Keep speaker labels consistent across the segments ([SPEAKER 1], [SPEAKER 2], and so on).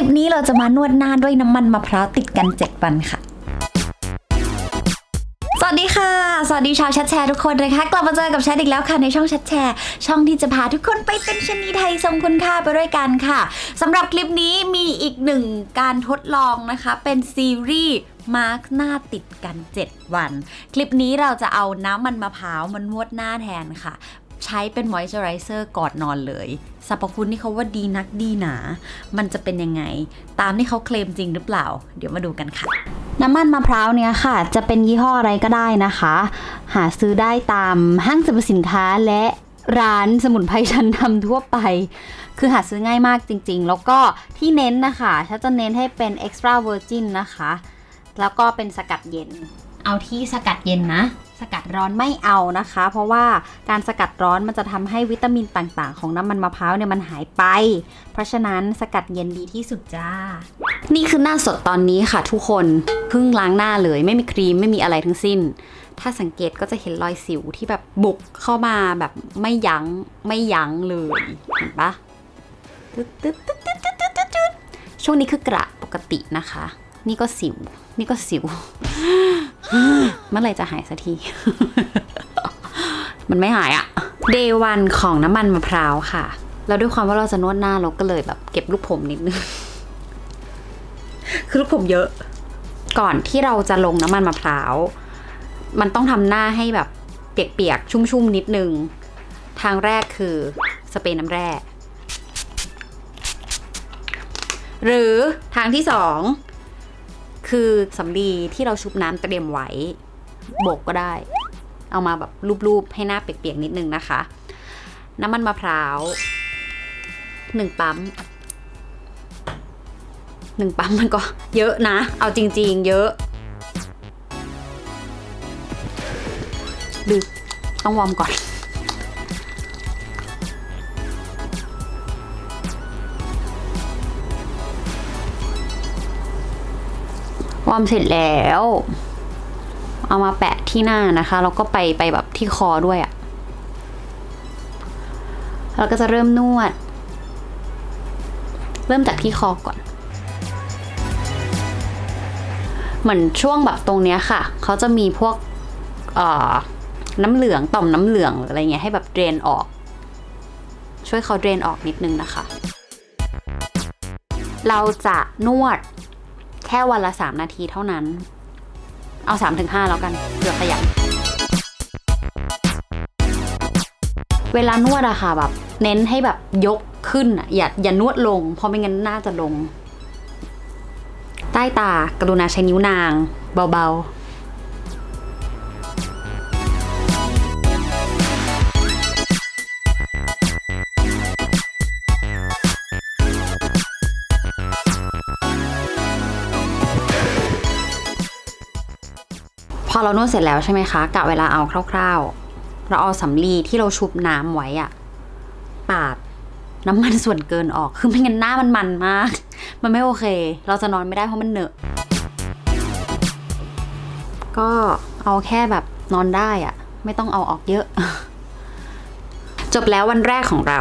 [SPEAKER 1] ลิปนี้เราจะมานวดหน้าด้วยน้ำมันมะพร้าวติดกัน 7 วันค่ะ สวัสดีค่ะ สวัสดีชาวแชทแชร์ทุกคนนะคะ กลับมาเจอกับแชทอีกแล้วค่ะในช่องแชทแชร์ ช่องที่จะพาทุกคนไปเป็นชนีไทยทรงคุณค่าไปด้วยกันค่ะ สำหรับคลิปนี้มีอีกหนึ่งการทดลองนะคะ เป็นซีรีส์มาร์กหน้าติดกัน 7 วัน คลิปนี้เราจะเอาน้ำมันมะพร้าวมานวดหน้าแทนค่ะ ใช้เป็นมอยเจอไรเซอร์ก่อนนอนเลยสรรพคุณที่เขาว่าดีนักดีหนา มันจะเป็นยังไง ตามที่เขาเคลมจริงหรือเปล่า เดี๋ยวมาดูกันค่ะ
[SPEAKER 2] น้ำมันมะพร้าวเนี่ยค่ะ จะเป็นยี่ห้ออะไรก็ได้นะคะ หาซื้อได้ตามห้างสรรพสินค้าและร้านสมุนไพรชั้นนำทั่วไป คือหาซื้อง่ายมากจริง ๆ แล้วก็ที่เน้นนะคะฉันจะเน้นให้เป็น extra virgin นะคะ แล้วก็เป็นสกัดเย็น เอาที่สกัดเย็นนะ สกัดร้อนไม่เอานะคะ เพราะว่าการสกัดร้อนมันจะทำให้วิตามินต่างๆ ของน้ำมันมะพร้าวเนี่ยมันหายไป เพราะฉะนั้นสกัดเย็นดีที่สุดจ้า นี่คือหน้าสดตอนนี้ค่ะทุกคนเพิ่งล้างหน้าเลย ไม่มีครีมไม่มีอะไรทั้งสิ้น ถ้าสังเกตก็จะเห็นรอยสิวที่แบบบุกเข้ามาแบบไม่ยัง้งไม่ยั้งเลยเห็นปะช่วงนี้คือกระปกตินะคะ นี่ก็สิว นี่ก็สิว เมื่อไรจะหายสักที มันไม่หายอะเดย์วันของน้ำมันมะพร้าวค่ะ แล้วด้วยความว่าเราจะนวดหน้าเราก็เลยแบบเก็บลูกผมนิดนึง คือลูกผมเยอะ ก่อนที่เราจะลงน้ำมันมะพร้าว มันต้องทำหน้าให้แบบเปียกๆ ชุ่มๆ นิดนึง ทางแรกคือสเปรย์น้ำแร่หรือทางที่สอง คือสำลีที่เราชุบน้ำเตรียมไว้โบกก็ได้ เอามาแบบรูปๆให้หน้าเปียกๆนิดนึงนะคะ น้ำมันมะพร้าวหนึ่งปั๊มหนึ่งปั๊มมันก็เยอะนะ เอาจริง ๆ เยอะดึกต้องวอร์มก่อน วอร์มเสร็จแล้ว เอามาแปะที่หน้านะคะ แล้วก็ไปไปแบบที่คอด้วยอะ่ะแล้วก็จะเริ่มนวด เริ่มจากที่คอก่อน เหมือนช่วงแบบตรงเนี้ยค่ะ เขาจะมีพวกเอ่อน้ำเหลืองต่อมน้ำเหลืองหรืออะไรเงี้ยให้แบบเดรนออก ช่วยเขาเดรนออกนิดนึงนะคะ เราจะนวด แค่วันละ 3 นาทีเท่านั้น เอา 3-5 แล้วกันเผื่อขยันเวลานวดอะค่ะแบบ เน้นให้แบบยกขึ้นอะอย่าอย่านวดลง เพราะไม่งั้นหน้าจะลง ใต้ตากรุณาใช้นิ้วนาง เบาๆ อเรานวดเสร็จแล้วใช่ไหมคะกะเวลาเอาคร่าวๆ เราเอาสำลีที่เราชุบน้ำไว้อะปาดน้ำมันส่วนเกินออก คือไม่งั้นหน้ามันมันมาก มันไม่โอเค เราจะนอนไม่ได้เพราะมันเหนอะ ก็เอาแค่แบบนอนได้อะไม่ต้องเอาออกเยอะ จบแล้ววันแรกของเรา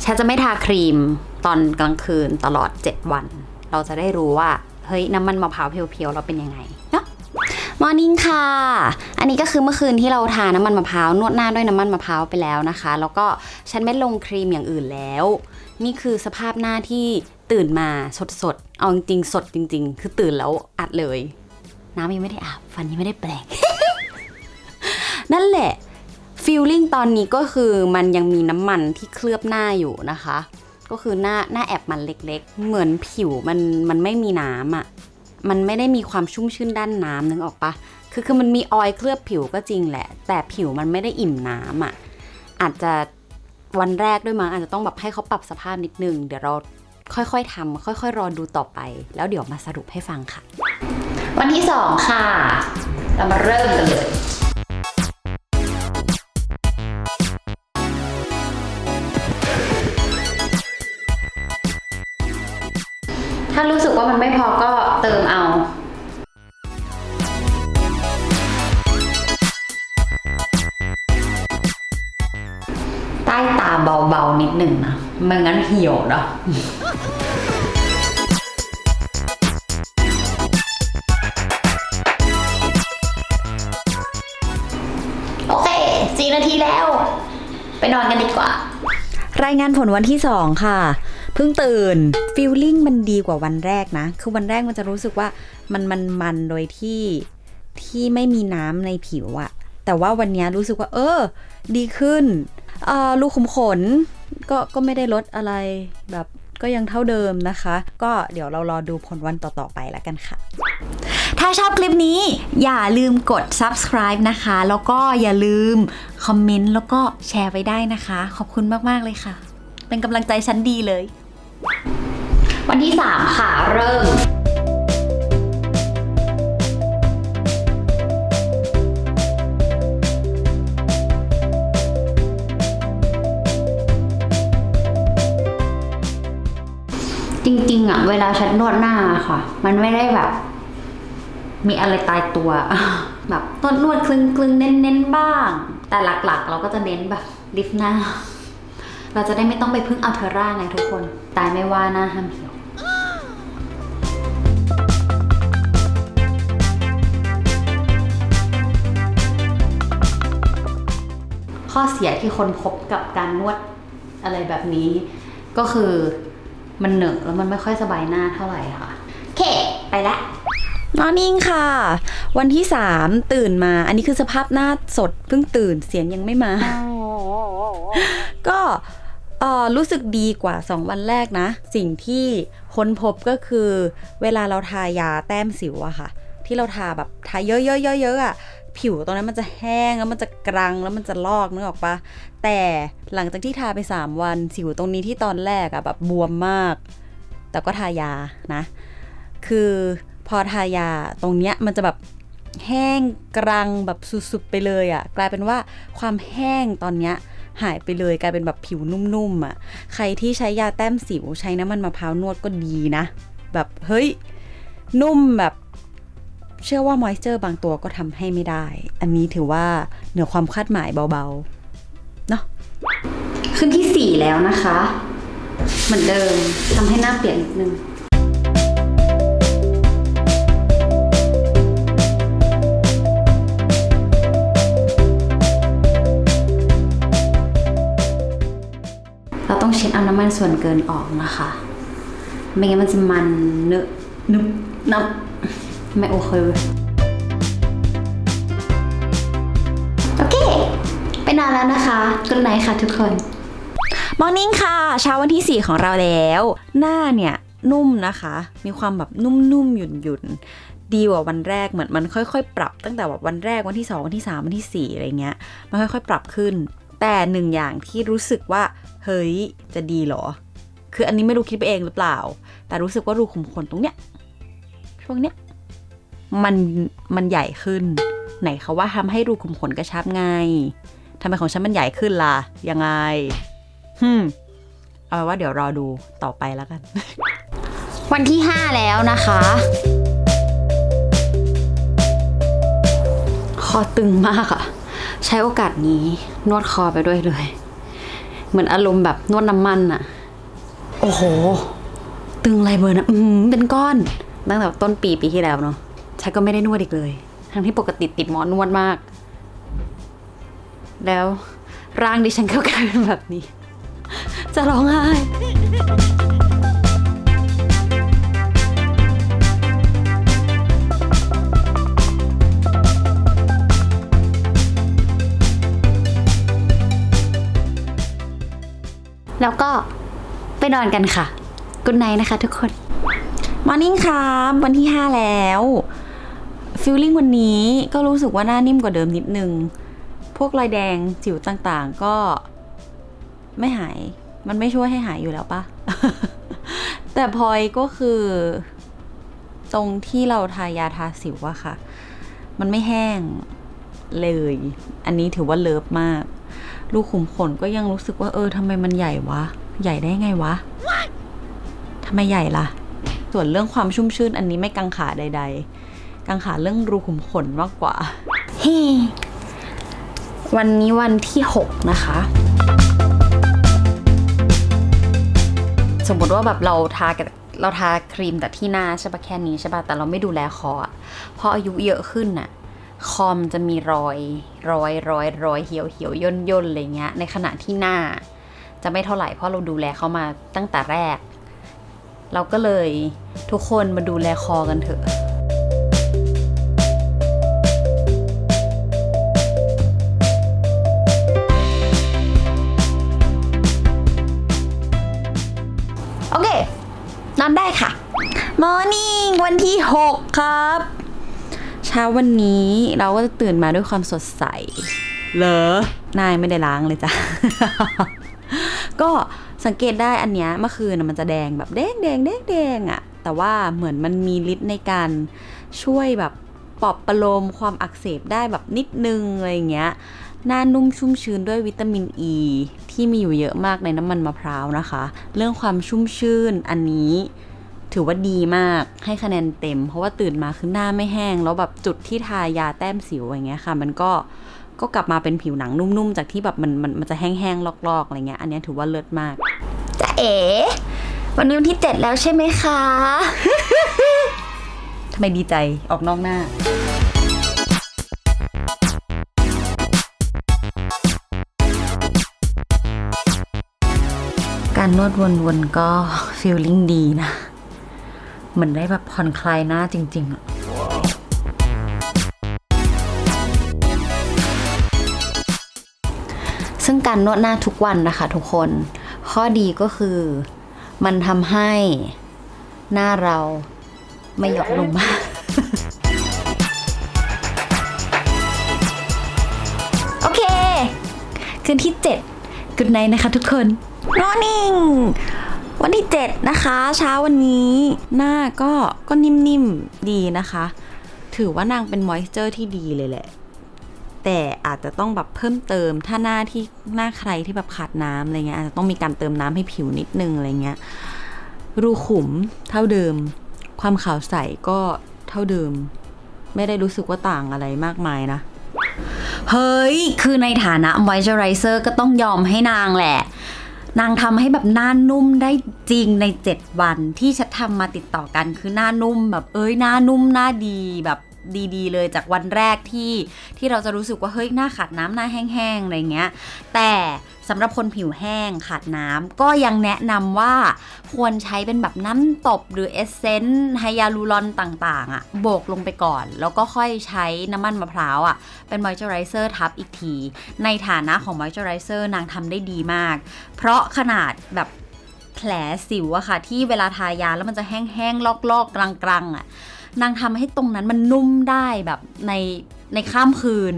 [SPEAKER 2] แชจะไม่ทาครีมตอนกลางคืนตลอด 7 วัน เราจะได้รู้ว่า เฮ้ยน้ำมันมะพร้าวเพียวๆเราเป็นยังไง มอร์นิ่งค่ะ อันนี้ก็คือเมื่อคืนที่เราทาน้ำมันมะพร้าวนวดหน้าด้วยน้ำมันมะพร้าวไปแล้วนะคะ แล้วก็ฉันไม่ลงครีมอย่างอื่นแล้ว นี่คือสภาพหน้าที่ตื่นมาสดๆเอาจริงๆสดจริง ๆ คือตื่นแล้วอัดเลย น้ำยังไม่ได้อาบฟันยังไม่ได้แปรงนั่นแหละฟีลลิ่งตอนนี้ก็คือมันยังมีน้ำมันที่เคลือบหน้าอยู่นะคะ ก็คือหน้าหน้าแอบมันเล็กๆ เหมือนผิวมันมันไม่มีน้ำอะ่ะ มันไม่ได้มีความชุ่มชื่นด้านน้ำนึกออกปะคือคือมันมีออยล์เคลือบผิวก็จริงแหละ แต่ผิวมันไม่ได้อิ่มน้ำอะ่ะอาจจะวันแรกด้วยมั้งอาจจะต้องแบบให้เขาปรับสภาพนิดนึง เดี๋ยวเราค่อยๆทำค่อยๆรอดูต่อไป แล้วเดี๋ยวมาสรุปให้ฟังค่ะ วันที่สองค่ะ เรามาเริ่มกันเลยารู้สึกว่ามันไม่พอก็เติมเอาใต้ตาเบาๆนิดหนึ่งนะไม่งั้นเหี่ยวเนาะ
[SPEAKER 1] โอเคสี่นาทีแล้ว
[SPEAKER 2] ไปนอนกันดีกว่า
[SPEAKER 1] รายงานผลวันที่สองค่ะ เพิ่งตื่นฟีลลิ่งมันดีกว่าวันแรกนะ คือวันแรกมันจะรู้สึกว่ามันมันมันโดยที่ที่ไม่มีน้ำในผิวอะแต่ว่าวันนี้รู้สึกว่า เออ ดีขึ้นอ่อลูกขุมขน ก็ก็ไม่ได้ลดอะไรแบบก็ยังเท่าเดิมนะคะ ก็เดี๋ยวเรารอดูผลวันต่อ ๆ ไปแล้วกันค่ะ ถ้าชอบคลิปนี้อย่าลืมกด subscribe นะคะ แล้วก็อย่าลืมคอมเมนต์แล้วก็แชร์ไว้ได้นะคะ ขอบคุณมาก ๆ เลยค่ะ เป็นกำลังใจชั้นดีเลย
[SPEAKER 2] วันที่ 3 ค่ะ เริ่ม จริงๆอะเวลาฉันนวดหน้าค่ะ มันไม่ได้แบบ มีอะไรตายตัว แบบนวดนวดคลึงคลึงเน้นเน้นๆบ้าง แต่หลักๆ เราก็จะเน้นแบบลิฟต์หน้า เราจะได้ไม่ต้องไปพึ่งอัลเทอร่าไงทุกคน ตายไม่ว่าหน้าห้ามเหี่ยวข้อเสียที่คนพบกับการนวดอะไรแบบนี้ ก็คือมันเหนอะแล้วมันไม่ค่อยสบายหน้าเท่าไหร่ค่ะโอเคไปละ
[SPEAKER 1] มอร์นิ่งค่ะ วันที่ 3 ตื่นมา อันนี้คือสภาพหน้าสดเพิ่งตื่นเสียงยังไม่มา ก็ เออรู้สึกดีกว่า 2 วันแรกนะ สิ่งที่ค้นพบก็คือ เวลาเราทายาแต้มสิวอะค่ะ ที่เราทาแบบทาเยอะๆๆๆอะผิวตรงนั้นมันจะแห้งแล้วมันจะกรังแล้วมันจะลอกนึกออกปะแต่หลังจากที่ทาไป 3 วันสิวตรงนี้ที่ตอนแรกอะแบบบวมมาก แต่ก็ทายานะ คือพอทายาตรงเนี้ยมันจะแบบแห้งกรังแบบสุดๆไปเลยอะกลายเป็นว่าความแห้งตอนเนี้ย หายไปเลยกลายเป็นแบบผิวนุ่มๆอะ่ะ ใครที่ใช้ยาแต้มสิวใช้น้ำมันมะพร้าวนวดก็ดีนะ แบบเฮ้ย นุ่มแบบเชื่อว่ามอยเจอร์บางตัวก็ทำให้ไม่ได้ อันนี้ถือว่าเหนือความคาดหมายเบาๆ เนาะ
[SPEAKER 2] ขึ้นที่ 4 แล้วนะคะ เหมือนเดิมทำให้หน้าเปลี่ยนนิดนึง เราต้องเช็ดเอาน้ำมันส่วนเกินออกนะคะ ไม่งั้นมันจะมันเนอะนึบนับไม่โอเคเลยโอเค ไปนอนแล้วนะคะกุนไหนค่ะทุกคน
[SPEAKER 1] มอร์นิ่งค่ะ เช้าวันที่ 4 ของเราแล้ว หน้าเนี่ยนุ่มนะคะ มีความแบบนุ่มๆหยุ่นๆ ดีกว่าวันแรกเหมือนมันค่อยๆ ปรับตั้งแต่แบบวันแรกวันที่ 2 วันที่ 3 วันที่ 4 อะไรเงี้ย มันค่อยๆ ปรับขึ้น แต่หนึ่งอย่างที่รู้สึกว่าเฮ้ยจะดีเหรอ คืออันนี้ไม่รู้คิดไปเองหรือเปล่า แต่รู้สึกว่ารูขุมขนตรงเนี้ยช่วงเนี้ยมันมันใหญ่ขึ้น ไหนเขาว่าทำให้รูขุมขนกระชับไงทำไมของฉันมันใหญ่ขึ้นล่ะยังไงฮึมเอาเป็นว่าเดี๋ยวรอดูต่อไปแล้วกัน
[SPEAKER 2] วันที่ 5 แล้วนะคะ คอตึงมากอะ ใช้โอกาสนี้นวดคอไปด้วยเลย เหมือนอารมณ์แบบนวดน้ำมันอะโอ้โห ตึงอะไรเบอร์นะอืมเป็นก้อน ตั้งแต่ต้นปีปีที่แล้วเนาะใช้ก็ไม่ได้นวดอีกเลย ทั้งที่ปกติติดหมอนวดมาก แล้วร่างดิฉันก็กลายเป็นแบบนี้ จะร้องไห้ แล้วก็ไปนอนกันค่ะกุนไนนะคะทุกคน
[SPEAKER 1] มอร์นิ่งครับวันที่ 5 แล้วฟิลลิ่งวันนี้ก็รู้สึกว่าหน้านิ่มกว่าเดิมนิดนึง พวกรอยแดงสิวต่างๆก็ไม่หาย มันไม่ช่วยให้หายอยู่แล้วปะแต่พลอยก็คือ ตรงที่เราทายาทาสิวอะค่ะ มันไม่แห้งเลย อันนี้ถือว่าเลิฟมาก ลูกขุมขนก็ยังรู้สึกว่าเออทำไมมันใหญ่วะ ใหญ่ได้ไงวะทำไมใหญ่ล่ะ ส่วนเรื่องความชุ่มชื่นอันนี้ไม่กังขาใด ๆ กังขาเรื่องรูขุมขนมากกว่า
[SPEAKER 2] เฮวันนี้วันที่ 6 นะคะ สมมติว่าแบบเราทากเราทาครีมแต่ที่หน้าใช่ปะแค่นี้ใช่ปะแต่เราไม่ดูแลคออะพออายุเยอะขึ้นน่ะ คอมจะมีรอย รอยรอยรอยเหี่ยวเหี่ยวย่นย่นอะไรเงี้ย ในขณะที่หน้าจะไม่เท่าไหร่เพราะเราดูแลเขามาตั้งแต่แรก เราก็เลยทุกคนมาดูแลคอกันเถอะ
[SPEAKER 1] โอเคนอนได้ค่ะ มอร์นิ่งวันที่ 6 ครับ
[SPEAKER 2] ช้าวันนี้เราก็จะตื่นมาด้วยความสดใส เหรอนายไม่ได้ล้างเลยจ้ะ ก็สังเกตได้อันเนี้ยเมื่อคืนน่ะมันจะแดงแบบแดงแดงแดงแดงอะแต่ว่าเหมือนมันมีฤทธิ์ในการช่วยแบบปลอบประโลมความอักเสบได้แบบนิดนึงอะไรอย่างเงี้ย หน้านุ่มชุ่มชื้นด้วยวิตามินอ e, ีที่มีอยู่เยอะมากในน้ำมันมะพร้าวนะคะ เรื่องความชุ่มชื่นอันนี้ ถือว่าดีมากให้คะแนนเต็ม เพราะว่าตื่นมาคือหน้าไม่แห้ง แล้วแบบจุดที่ทายาแต้มสิวอย่างเงี้ยค่ะ มันก็ก็กลับมาเป็นผิวหนังนุ่มๆ จากที่แบบมันมันมันจะแห้งๆลอกๆอะไรเงี้ยอันเนี้ยถือว่าเลิศมาก
[SPEAKER 1] จะเอ๋วันนี้วันที่ 7 แล้วใช่ไหมคะ
[SPEAKER 2] ทำไมดีใจออกนอกหน้าการนวดวนๆก็ฟีลลิ่งดีนะ เหมือนได้แบบผ่อนคลายหน้าจริง ๆอะซึ่งการนวดหน้าทุกวันนะคะทุกคน ข้อดีก็คือ มันทำให้หน้าเราไม่หยอกลงมาก
[SPEAKER 1] โอเค คืนที่7 Good night นะคะทุกคน Morning วันที่ 7 นะคะ เช้าวันนี้
[SPEAKER 2] หน้าก็ก็นิ่มๆดีนะคะ ถือว่านางเป็นมอยเจอร์ที่ดีเลยแหละ แต่อาจจะต้องแบบเพิ่มเติมถ้าหน้าที่หน้าใครที่แบบขาดน้ำอะไรเงี้ยอาจจะต้องมีการเติมน้ำให้ผิวนิดนึงอะไรเงี้ยรูขุมเท่าเดิม ความขาวใสก็เท่าเดิม ไม่ได้รู้สึกว่าต่างอะไรมากมายนะ
[SPEAKER 1] เฮ้ย คือในฐานะ moisturizer ก็ต้องยอมให้นางแหละ นางทำให้แบบหน้านุ่มได้จริงใน 7 วันที่ฉันทำมาติดต่อกันคือหน้านุ่มแบบเอ้ยหน้านุ่มหน้าดีแบบดีๆ เลยจากวันแรกที่ที่เราจะรู้สึกว่าเฮ้ยหน้าขาดน้ำหน้าแห้งๆอะไรเงี้ย แต่ สำหรับคนผิวแห้งขาดน้ำก็ยังแนะนำว่าควรใช้เป็นแบบน้ำตบหรือเอสเซนต์ไฮยาลูรอนต่างๆอะโบกลงไปก่อน แล้วก็ค่อยใช้น้ำมันมะพร้าวอะเป็นมอยเจอไรเซอร์ทับอีกที ในฐานะของมอยเจอไรเซอร์นางทำได้ดีมาก เพราะขนาดแบบแผลสิวอะค่ะ ที่เวลาทายาแล้วมันจะแห้งๆลอกๆกลางๆอะนางทำให้ตรงนั้นมันนุ่มได้แบบในในข้ามคืน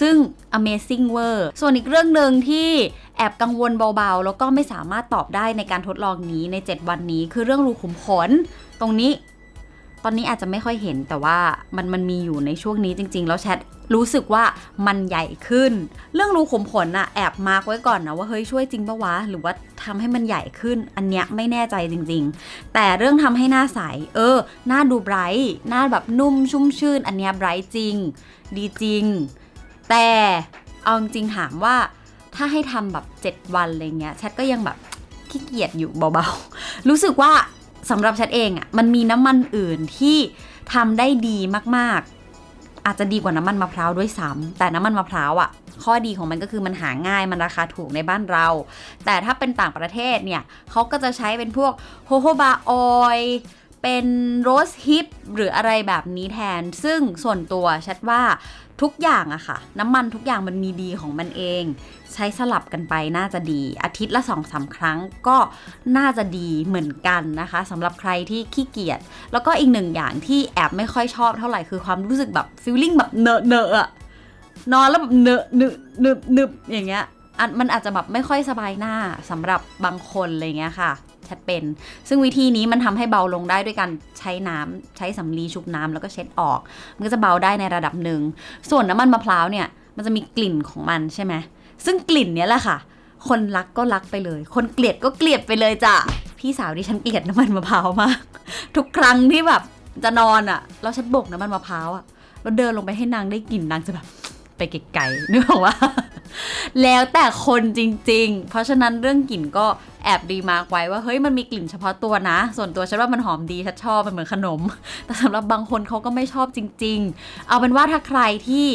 [SPEAKER 1] ซึ่ง amazing เวอร์ส่วนอีกเรื่องหนึ่งที่แอบกังวลเบาๆ แล้วก็ไม่สามารถตอบได้ในการทดลองนี้ใน 7 วันนี้ คือเรื่องรูขุมขนตรงนี้ ตอนนี้อาจจะไม่ค่อยเห็นแต่ว่ามันมันมีอยู่ในช่วงนี้จริง ๆ แล้วแชทรู้สึกว่ามันใหญ่ขึ้น เรื่องรูขุมขนอะแอบมาร์กไว้ก่อนนะว่าเฮ้ยช่วยจริงปะวะ หรือว่าทำให้มันใหญ่ขึ้น อันเนี้ยไม่แน่ใจจริง ๆ แต่เรื่องทำให้หน้าใส เออ หน้าดูไบรท์หน้าแบบนุ่มชุ่มชื่น อันเนี้ยไบรท์จริง ดีจริง แต่เอาจริงถามว่าถ้าให้ทำแบบ 7 วันอะไรเงี้ยแชทก็ยังแบบขี้เกียจอยู่เบาๆ รู้สึกว่าสำหรับแชทเองอะ่ะมันมีน้ำมันอื่นที่ทำได้ดีมากๆ อาจจะดีกว่าน้ำมันมะพร้าวด้วยซ้ำแต่น้ำมันมะพร้าวอะ่ะข้อดีของมันก็คือมันหาง่ายมันราคาถูกในบ้านเรา แต่ถ้าเป็นต่างประเทศเนี่ยเขาก็จะใช้เป็นพวกโฮโฮบาออยเป็นโรสฮิปหรืออะไรแบบนี้แทน ซึ่งส่วนตัวชัดว่า ทุกอย่างอะค่ะ น้ำมันทุกอย่างมันมีดีของมันเอง ใช้สลับกันไปน่าจะดี อาทิตย์ละ2อสาครั้งก็น่าจะดีเหมือนกันนะคะสำหรับใครที่ขี้เกียจแล้วก็อีกหนึ่งอย่างที่แอบไม่ค่อยชอบเท่าไหร่คือความรู้สึกแบบฟีลลิ่งแบบเนอะเนอะนอนแล้วแบบเนอะหนึบหนึบหนึบอย่างเงี้ยมันอาจจะแบบไม่ค่อยสบายหน้าสำหรับบางคนอะไรเงี้ยค่ะ ชัดเป็น ซึ่งวิธีนี้มันทำให้เบาลงได้ด้วยการใช้น้ำใช้สำลีชุบน้ำแล้วก็เช็ดออก มันก็จะเบาได้ในระดับหนึ่ง ส่วนน้ำมันมะพร้าวเนี่ยมันจะมีกลิ่นของมันใช่ไหมซึ่งกลิ่นเนี้ยแหละค่ะ คนรักก็รักไปเลย คนเกลียดก็เกลียดไปเลยจ้ะพี่สาวดิฉันเกลียดน้ำมันมะพร้าวมากทุกครั้งที่แบบจะนอนอะ่ะแล้วฉันบกน้ำมันมะพร้าวอะ่ะแล้วเดินลงไปให้นางได้กลิ่นนางจะแบบไปไกลๆนึกออกว่า แล้วแต่คนจริง ๆ เพราะฉะนั้นเรื่องกลิ่นก็แอบดีมาร์กไว้ว่าเฮ้ยมันมีกลิ่นเฉพาะตัวนะ ส่วนตัวฉันว่ามันหอมดีฉันชอบมันเหมือนขนม แต่สำหรับบางคนเขาก็ไม่ชอบจริง ๆ เอาเป็นว่าถ้าใครที่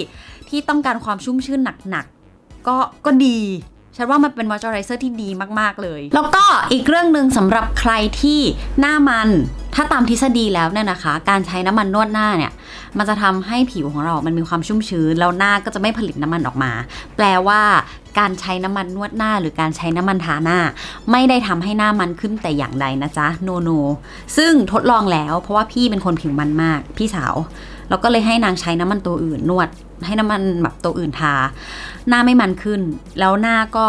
[SPEAKER 1] ที่ต้องการความชุ่มชื่นหนักๆก็ก็ดี ฉันว่ามันเป็นมอยเจอไรเซอร์ที่ดีมากๆเลย แล้วก็อีกเรื่องหนึ่งสำหรับใครที่หน้ามัน ถ้าตามทฤษฎีแล้วเนี่ยนะคะ การใช้น้ำมันนวดหน้าเนี่ย มันจะทำให้ผิวของเรา มันมีความชุ่มชื้น แล้วหน้าก็จะไม่ผลิตน้ำมันออกมา แปลว่าการใช้น้ำมันนวดหน้า หรือการใช้น้ำมันทาหน้า ไม่ได้ทำให้หน้ามันขึ้นแต่อย่างใดนะจ๊ะ โนโน ซึ่งทดลองแล้ว เพราะว่าพี่เป็นคนผิวมันมาก พี่สาว แล้วก็เลยให้นางใช้น้ำมันตัวอื่นนวด ให้น้ำมันแบบตัวอื่นทา หน้าไม่มันขึ้น แล้วหน้าก็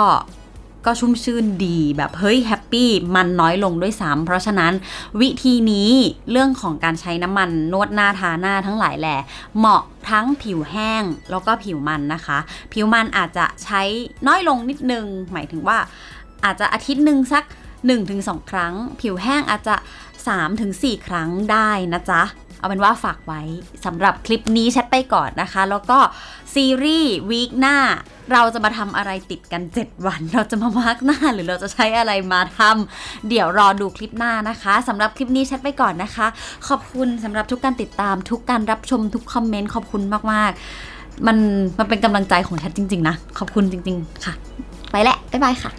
[SPEAKER 1] ก็ชุ่มชื่นดีแบบเฮ้ยแฮปปี้มันน้อยลงด้วยซ้ำเพราะฉะนั้นวิธีนี้เรื่องของการใช้น้ำมันนวดหน้าทาหน้าทั้งหลายแหละเหมาะทั้งผิวแห้งแล้วก็ผิวมันนะคะ ผิวมันอาจจะใช้น้อยลงนิดนึง หมายถึงว่าอาจจะอาทิตย์หนึ่งสัก 1-2 ครั้ง ผิวแห้งอาจจะ 3-4 ครั้งได้นะจ๊ะ เอาเป็นว่าฝากไว้สำหรับคลิปนี้แชทไปก่อนนะคะ แล้วก็ซีรีส์วีคหน้าเราจะมาทำอะไรติดกัน 7 วัน เราจะมามาร์กหน้าหรือเราจะใช้อะไรมาทำเดี๋ยวรอดูคลิปหน้านะคะสำหรับคลิปนี้แชทไปก่อนนะคะ ขอบคุณสำหรับทุกการติดตามทุกการรับชมทุกคอมเมนต์ขอบคุณมากๆ มันมันเป็นกำลังใจของแชทจริง ๆ นะ ขอบคุณจริง ๆ ค่ะ ไปแหละบ๊ายบายค่ะ